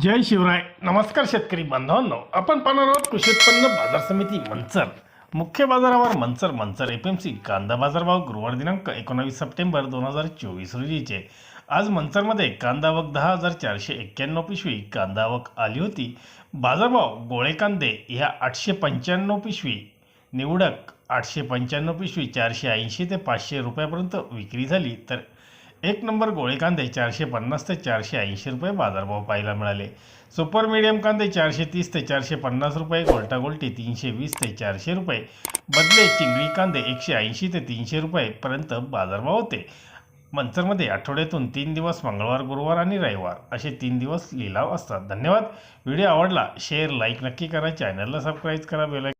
जय शिवराय. नमस्कार शेतकरी बांधवांनो. आपण पाहणार आहोत कृषी उत्पन्न बाजार समिती मंचर. मुख्य बाजारावर Manchar Manchar F M C कांदा बाजारभाव गुरुवार दिनांक एकोणावीस सप्टेंबर दोन हजार चोवीस रोजीचे. आज मंचरमध्ये कांदा आवक दहा हजार चारशे एक्क्याण्णव पिशवी कांदा आवक आली होती. बाजारभाव गोळे कांदे ह्या आठशे पंच्याण्णव पिशवी निवडक आठशे पंच्याण्णव पिशवी चारशे ऐंशी ते पाचशे रुपयापर्यंत विक्री झाली. तर एक नंबर गोळे कांदे चारशे पन्नास ते चारशे ऐंशी रुपये बाजारभाव पाहायला मिळाले. सुपर मीडियम कांदे चारशे तीस ते चारशे पन्नास रुपये गोल्टागोल्टी तीनशे वीस ते चारशे रुपये बदले चिंगळी कांदे एकशे ऐंशी ते तीनशे रुपयेपर्यंत बाजारभाव होते. मंचरमध्ये आठवड्यातून तीन दिवस मंगळवार गुरुवार आणि रविवार असे तीन दिवस लिलाव असतात. धन्यवाद. व्हिडिओ आवडला शेअर लाईक नक्की करा. चॅनलला सबस्क्राईब करा. बेल